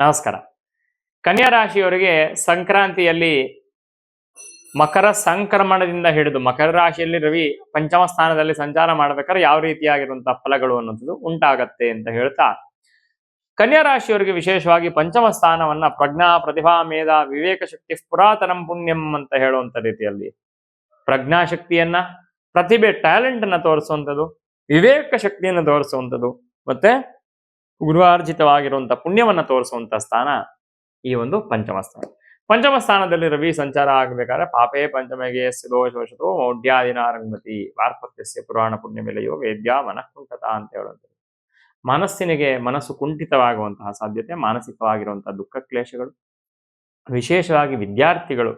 ನಮಸ್ಕಾರ. ಕನ್ಯಾ ರಾಶಿಯವರಿಗೆ ಸಂಕ್ರಾಂತಿಯಲ್ಲಿ ಮಕರ ಸಂಕ್ರಮಣದಿಂದ ಹಿಡಿದು, ಮಕರ ರಾಶಿಯಲ್ಲಿ ರವಿ ಪಂಚಮ ಸ್ಥಾನದಲ್ಲಿ ಸಂಚಾರ ಮಾಡಬೇಕಾದ್ರೆ ಯಾವ ರೀತಿಯಾಗಿರುವಂತಹ ಫಲಗಳು ಅನ್ನೋದು ಉಂಟಾಗತ್ತೆ ಅಂತ ಹೇಳ್ತಾ, ಕನ್ಯಾ ರಾಶಿಯವರಿಗೆ ವಿಶೇಷವಾಗಿ ಪಂಚಮ ಸ್ಥಾನವನ್ನ ಪ್ರಜ್ಞಾ, ಪ್ರತಿಭಾ, ಮೇಧ, ವಿವೇಕ ಶಕ್ತಿ, ಪುರಾತನಂ ಪುಣ್ಯಂ ಅಂತ ಹೇಳುವಂತ ರೀತಿಯಲ್ಲಿ ಪ್ರಜ್ಞಾ ಶಕ್ತಿಯನ್ನ ಪ್ರತಿಭೆ ಟ್ಯಾಲೆಂಟ್ ಅನ್ನ ತೋರಿಸುವಂಥದ್ದು, ವಿವೇಕ ಶಕ್ತಿಯನ್ನು ತೋರಿಸುವಂಥದ್ದು, ಮತ್ತೆ ಗುರುವಾರ್ಜಿತವಾಗಿರುವಂತಹ ಪುಣ್ಯವನ್ನ ತೋರಿಸುವಂತ ಸ್ಥಾನ ಈ ಒಂದು ಪಂಚಮ ಸ್ಥಾನ. ಪಂಚಮ ಸ್ಥಾನದಲ್ಲಿ ರವಿ ಸಂಚಾರ ಆಗಬೇಕಾದ್ರೆ ಪಾಪೇ ಪಂಚಮಗೆ ದೋಷವಶತೋ ಮೌಢ್ಯಾದಿನಾರಂಗತಿ ವಾರ್ಪತ್ಯಸ್ಯ ಪುರಾಣ ಪುಣ್ಯ ಬೆಲೆಯೋ ವೇದ್ಯ ಮನಃಕುಂಠತ ಅಂತ ಹೇಳುವಂಥದ್ದು. ಮನಸ್ಸಿನಿಗೆ ಮನಸ್ಸು ಕುಂಠಿತವಾಗುವಂತಹ ಸಾಧ್ಯತೆ ಮಾನಸಿಕವಾಗಿರುವಂತಹ ದುಃಖ ಕ್ಲೇಶಗಳು, ವಿಶೇಷವಾಗಿ ವಿದ್ಯಾರ್ಥಿಗಳು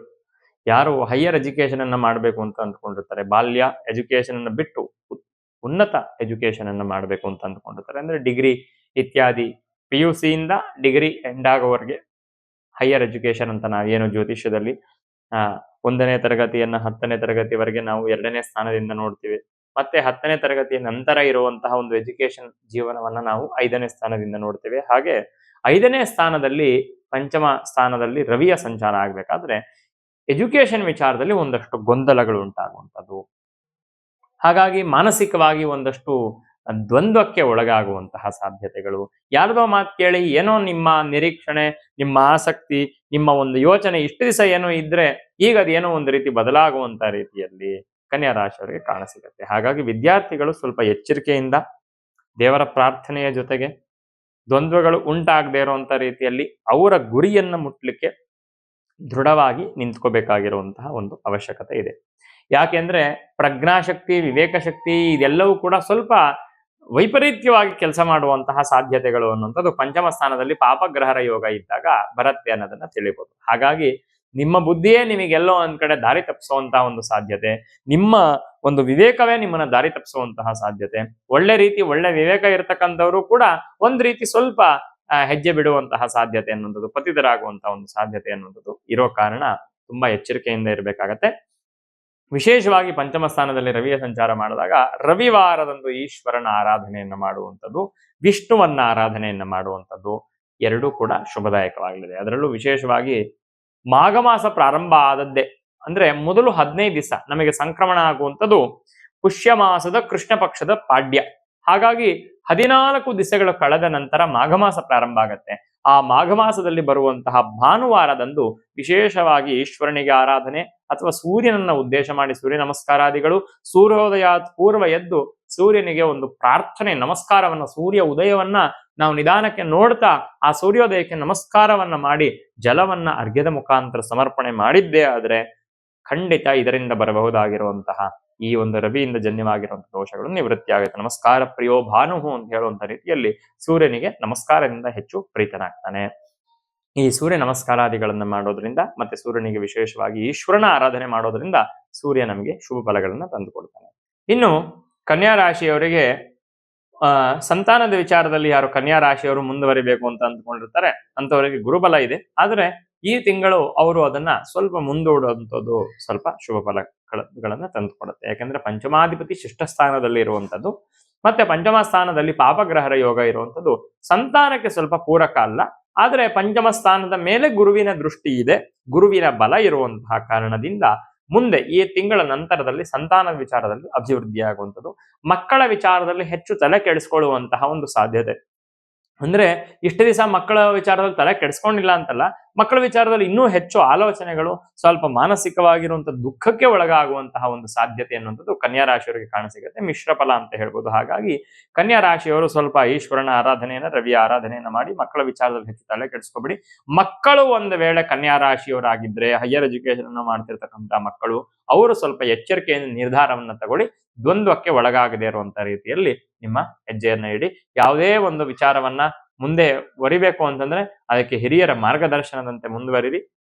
ಯಾರು ಹೈಯರ್ ಎಜುಕೇಶನ್ ಅನ್ನ ಮಾಡಬೇಕು ಅಂತ ಅಂದ್ಕೊಂಡಿರ್ತಾರೆ, ಬಾಲ್ಯ ಎಜುಕೇಶನ್ ಅನ್ನು ಬಿಟ್ಟು ಉನ್ನತ ಎಜುಕೇಶನ್ ಅನ್ನ ಮಾಡಬೇಕು ಅಂತ ಅಂದ್ಕೊಂಡಿರ್ತಾರೆ. ಅಂದ್ರೆ ಡಿಗ್ರಿ ಇತ್ಯಾದಿ ಪಿ ಯು ಸಿಯಿಂದ ಡಿಗ್ರಿ ಎಂಡ್ ಆಗೋವರೆಗೆ ಹೈಯರ್ ಎಜುಕೇಶನ್ ಅಂತ ನಾವೇನು ಜ್ಯೋತಿಷ್ಯದಲ್ಲಿ ಒಂದನೇ ತರಗತಿಯನ್ನ ಹತ್ತನೇ ತರಗತಿವರೆಗೆ ನಾವು ಎರಡನೇ ಸ್ಥಾನದಿಂದ ನೋಡ್ತೀವಿ. ಮತ್ತೆ ಹತ್ತನೇ ತರಗತಿಯ ನಂತರ ಇರುವಂತಹ ಒಂದು ಎಜುಕೇಶನ್ ಜೀವನವನ್ನ ನಾವು ಐದನೇ ಸ್ಥಾನದಿಂದ ನೋಡ್ತೇವೆ. ಹಾಗೆ ಐದನೇ ಸ್ಥಾನದಲ್ಲಿ ಪಂಚಮ ಸ್ಥಾನದಲ್ಲಿ ರವಿಯ ಸಂಚಾರ ಆಗ್ಬೇಕಾದ್ರೆ ಎಜುಕೇಶನ್ ವಿಚಾರದಲ್ಲಿ ಒಂದಷ್ಟು ಗೊಂದಲಗಳು ಉಂಟಾಗುವಂಥದ್ದು. ಹಾಗಾಗಿ ಮಾನಸಿಕವಾಗಿ ಒಂದಷ್ಟು ದ್ವಂದ್ವಕ್ಕೆ ಒಳಗಾಗುವಂತಹ ಸಾಧ್ಯತೆಗಳು. ಯಾರದೋ ಮಾತು ಕೇಳಿ, ಏನೋ ನಿಮ್ಮ ನಿರೀಕ್ಷಣೆ, ನಿಮ್ಮ ಆಸಕ್ತಿ, ನಿಮ್ಮ ಒಂದು ಯೋಚನೆ ಇಷ್ಟು ದಿವಸ ಏನೋ ಇದ್ರೆ ಈಗ ಅದೇನೋ ಒಂದು ರೀತಿ ಬದಲಾಗುವಂತ ರೀತಿಯಲ್ಲಿ ಕನ್ಯಾ ರಾಶಿಯವರಿಗೆ ಕಾಣಸಿಗತ್ತೆ. ಹಾಗಾಗಿ ವಿದ್ಯಾರ್ಥಿಗಳು ಸ್ವಲ್ಪ ಎಚ್ಚರಿಕೆಯಿಂದ, ದೇವರ ಪ್ರಾರ್ಥನೆಯ ಜೊತೆಗೆ ದ್ವಂದ್ವಗಳು ಉಂಟಾಗದೆ ಇರುವಂತ ರೀತಿಯಲ್ಲಿ ಅವರ ಗುರಿಯನ್ನ ಮುಟ್ಲಿಕ್ಕೆ ದೃಢವಾಗಿ ನಿಂತ್ಕೋಬೇಕಾಗಿರುವಂತಹ ಒಂದು ಅವಶ್ಯಕತೆ ಇದೆ. ಯಾಕೆಂದ್ರೆ ಪ್ರಜ್ಞಾಶಕ್ತಿ ವಿವೇಕ ಶಕ್ತಿ ಇದೆಲ್ಲವೂ ಕೂಡ ಸ್ವಲ್ಪ ವೈಪರೀತ್ಯವಾಗಿ ಕೆಲಸ ಮಾಡುವಂತಹ ಸಾಧ್ಯತೆಗಳು ಅನ್ನುವಂಥದ್ದು ಪಂಚಮ ಸ್ಥಾನದಲ್ಲಿ ಪಾಪಗ್ರಹರ ಯೋಗ ಇದ್ದಾಗ ಬರುತ್ತೆ ಅನ್ನೋದನ್ನ ತಿಳಿಬಹುದು ಹಾಗಾಗಿ ನಿಮ್ಮ ಬುದ್ಧಿಯೇ ನಿಮಗೆಲ್ಲೋ ಒಂದ್ ಕಡೆ ದಾರಿ ತಪ್ಪಿಸುವಂತಹ ಒಂದು ಸಾಧ್ಯತೆ, ನಿಮ್ಮ ಒಂದು ವಿವೇಕವೇ ನಿಮ್ಮನ್ನ ದಾರಿ ತಪ್ಪಿಸುವಂತಹ ಸಾಧ್ಯತೆ, ಒಳ್ಳೆ ರೀತಿ ಒಳ್ಳೆ ವಿವೇಕ ಇರತಕ್ಕಂಥವ್ರು ಕೂಡ ಒಂದ್ ರೀತಿ ಸ್ವಲ್ಪ ಹೆಜ್ಜೆ ಬಿಡುವಂತಹ ಸಾಧ್ಯತೆ ಅನ್ನುವಂಥದ್ದು, ಪತಿತರಾಗುವಂತಹ ಒಂದು ಸಾಧ್ಯತೆ ಅನ್ನುವಂಥದ್ದು ಇರೋ ಕಾರಣ ತುಂಬಾ ಎಚ್ಚರಿಕೆಯಿಂದ ಇರಬೇಕಾಗತ್ತೆ. ವಿಶೇಷವಾಗಿ ಪಂಚಮ ಸ್ಥಾನದಲ್ಲಿ ರವಿಯ ಸಂಚಾರ ಮಾಡಿದಾಗ ರವಿವಾರದಂದು ಈಶ್ವರನ ಆರಾಧನೆಯನ್ನು ಮಾಡುವಂಥದ್ದು, ವಿಷ್ಣುವನ್ನ ಆರಾಧನೆಯನ್ನು ಮಾಡುವಂಥದ್ದು ಎರಡೂ ಕೂಡ ಶುಭದಾಯಕವಾಗಲಿದೆ. ಅದರಲ್ಲೂ ವಿಶೇಷವಾಗಿ ಮಾಘ ಮಾಸ ಪ್ರಾರಂಭ ಆದದ್ದೇ, ಅಂದ್ರೆ ಮೊದಲು ಹದಿನೈದು ದಿವಸ ನಮಗೆ ಸಂಕ್ರಮಣ ಆಗುವಂಥದ್ದು ಪುಷ್ಯ ಮಾಸದ ಕೃಷ್ಣ ಪಕ್ಷದ ಪಾಡ್ಯ. ಹಾಗಾಗಿ ಹದಿನಾಲ್ಕು ದಿವಸಗಳು ಕಳೆದ ನಂತರ ಮಾಘ ಮಾಸ ಪ್ರಾರಂಭ ಆಗತ್ತೆ. ಆ ಮಾಘ ಮಾಸದಲ್ಲಿ ಬರುವಂತಹ ಭಾನುವಾರದಂದು ವಿಶೇಷವಾಗಿ ಈಶ್ವರನಿಗೆ ಆರಾಧನೆ ಅಥವಾ ಸೂರ್ಯನನ್ನ ಉದ್ದೇಶ ಮಾಡಿ ಸೂರ್ಯ ನಮಸ್ಕಾರಾದಿಗಳು ಸೂರ್ಯೋದಯ ಪೂರ್ವ ಎದ್ದು ಸೂರ್ಯನಿಗೆ ಒಂದು ಪ್ರಾರ್ಥನೆ, ನಮಸ್ಕಾರವನ್ನ, ಸೂರ್ಯ ಉದಯವನ್ನ ನಾವು ನಿಧಾನಕ್ಕೆ ನೋಡ್ತಾ ಆ ಸೂರ್ಯೋದಯಕ್ಕೆ ನಮಸ್ಕಾರವನ್ನ ಮಾಡಿ, ಜಲವನ್ನ ಅರ್ಘ್ಯದ ಮುಖಾಂತರ ಸಮರ್ಪಣೆ ಮಾಡಿದ್ದೇ ಆದ್ರೆ ಖಂಡಿತ ಇದರಿಂದ ಬರಬಹುದಾಗಿರುವಂತಹ ಈ ಒಂದು ರವಿಯಿಂದ ಜನ್ಯವಾಗಿರುವಂತಹ ದೋಷಗಳು ನಿವೃತ್ತಿ ಆಗುತ್ತೆ ನಮಸ್ಕಾರ ಪ್ರಿಯೋ ಭಾನುಹು ಅಂತ ಹೇಳುವಂತ ರೀತಿಯಲ್ಲಿ ಸೂರ್ಯನಿಗೆ ನಮಸ್ಕಾರದಿಂದ ಹೆಚ್ಚು ಪ್ರೀತನಾಗ್ತಾನೆ. ಈ ಸೂರ್ಯ ನಮಸ್ಕಾರಾದಿಗಳನ್ನ ಮಾಡೋದ್ರಿಂದ ಮತ್ತೆ ಸೂರ್ಯನಿಗೆ ವಿಶೇಷವಾಗಿ ಈಶ್ವರನ ಆರಾಧನೆ ಮಾಡೋದ್ರಿಂದ ಸೂರ್ಯ ನಮಗೆ ಶುಭ ಫಲಗಳನ್ನ ತಂದುಕೊಡ್ತಾನೆ. ಇನ್ನು ಕನ್ಯಾ ರಾಶಿಯವರಿಗೆ ಸಂತಾನದ ವಿಚಾರದಲ್ಲಿ ಯಾರು ಕನ್ಯಾ ರಾಶಿಯವರು ಮುಂದುವರಿಬೇಕು ಅಂತ ಅಂದ್ಕೊಂಡಿರ್ತಾರೆ ಅಂತವರಿಗೆ ಗುರುಬಲ ಇದೆ. ಆದ್ರೆ ಈ ತಿಂಗಳು ಅವರು ಅದನ್ನ ಸ್ವಲ್ಪ ಮುಂದೂಡುವಂಥದ್ದು ಸ್ವಲ್ಪ ಶುಭ ಫಲಗಳನ್ನ ತಂದುಕೊಡುತ್ತೆ. ಯಾಕಂದ್ರೆ ಪಂಚಮಾಧಿಪತಿ ಶಿಷ್ಟ ಸ್ಥಾನದಲ್ಲಿ ಇರುವಂತದ್ದು ಮತ್ತೆ ಪಂಚಮ ಸ್ಥಾನದಲ್ಲಿ ಪಾಪಗ್ರಹರ ಯೋಗ ಇರುವಂಥದ್ದು ಸಂತಾನಕ್ಕೆ ಸ್ವಲ್ಪ ಪೂರಕ ಅಲ್ಲ. ಆದ್ರೆ ಪಂಚಮ ಸ್ಥಾನದ ಮೇಲೆ ಗುರುವಿನ ದೃಷ್ಟಿ ಇದೆ. ಗುರುವಿನ ಬಲ ಇರುವಂತಹ ಕಾರಣದಿಂದ ಮುಂದೆ ಈ ತಿಂಗಳ ನಂತರದಲ್ಲಿ ಸಂತಾನದ ವಿಚಾರದಲ್ಲಿ ಅಭಿವೃದ್ಧಿ ಆಗುವಂಥದ್ದು ಮಕ್ಕಳ ವಿಚಾರದಲ್ಲಿ ಹೆಚ್ಚು ತಲೆ ಕೆಡಿಸಿಕೊಳ್ಳುವಂತಹ ಒಂದು ಸಾಧ್ಯತೆ ಅಂದ್ರೆ ಇಷ್ಟು ದಿವಸ ಮಕ್ಕಳ ವಿಚಾರದಲ್ಲಿ ತಲೆ ಕೆಡಿಸ್ಕೊಂಡಿಲ್ಲ ಅಂತಲ್ಲ, ಮಕ್ಕಳ ವಿಚಾರದಲ್ಲಿ ಇನ್ನೂ ಹೆಚ್ಚು ಆಲೋಚನೆಗಳು ಸ್ವಲ್ಪ ಮಾನಸಿಕವಾಗಿರುವಂತಹ ದುಃಖಕ್ಕೆ ಒಳಗಾಗುವಂತಹ ಒಂದು ಸಾಧ್ಯತೆ ಅನ್ನುವಂಥದ್ದು ಕನ್ಯಾ ರಾಶಿಯವರಿಗೆ ಕಾಣಸಿಗುತ್ತೆ. ಮಿಶ್ರ ಫಲ ಅಂತ ಹೇಳ್ಬೋದು. ಹಾಗಾಗಿ ಕನ್ಯಾ ರಾಶಿಯವರು ಸ್ವಲ್ಪ ಈಶ್ವರನ ಆರಾಧನೆಯನ್ನ, ರವಿ ಆರಾಧನೆಯನ್ನ ಮಾಡಿ ಮಕ್ಕಳ ವಿಚಾರದಲ್ಲಿ ಹೆಚ್ಚು ತಲೆ ಕೆಡಿಸ್ಕೊಬಿಡಿ. ಮಕ್ಕಳು ಒಂದು ವೇಳೆ ಕನ್ಯಾ ರಾಶಿಯವರಾಗಿದ್ರೆ ಹೈಯರ್ ಎಜುಕೇಶನ್ ಅನ್ನು ಮಾಡ್ತಿರ್ತಕ್ಕಂಥ ಮಕ್ಕಳು, ಅವರು ಸ್ವಲ್ಪ ಎಚ್ಚರಿಕೆಯಿಂದ ನಿರ್ಧಾರವನ್ನ ತಗೊಳ್ಳಿ. ದ್ವಂದ್ವಕ್ಕೆ ಒಳಗಾಗದೇ ಇರುವಂತ ರೀತಿಯಲ್ಲಿ ನಿಮ್ಮ ಹೆಜ್ಜೆಯನ್ನ ಇಡಿ. ಯಾವುದೇ ಒಂದು ವಿಚಾರವನ್ನ ಮುಂದೆ ಒರಿಬೇಕು ಅಂತಂದ್ರೆ, ಅದಕ್ಕೆ ಹಿರಿಯರ ಮಾರ್ಗದರ್ಶನದಂತೆ ಮುಂದುವರಿರಿ.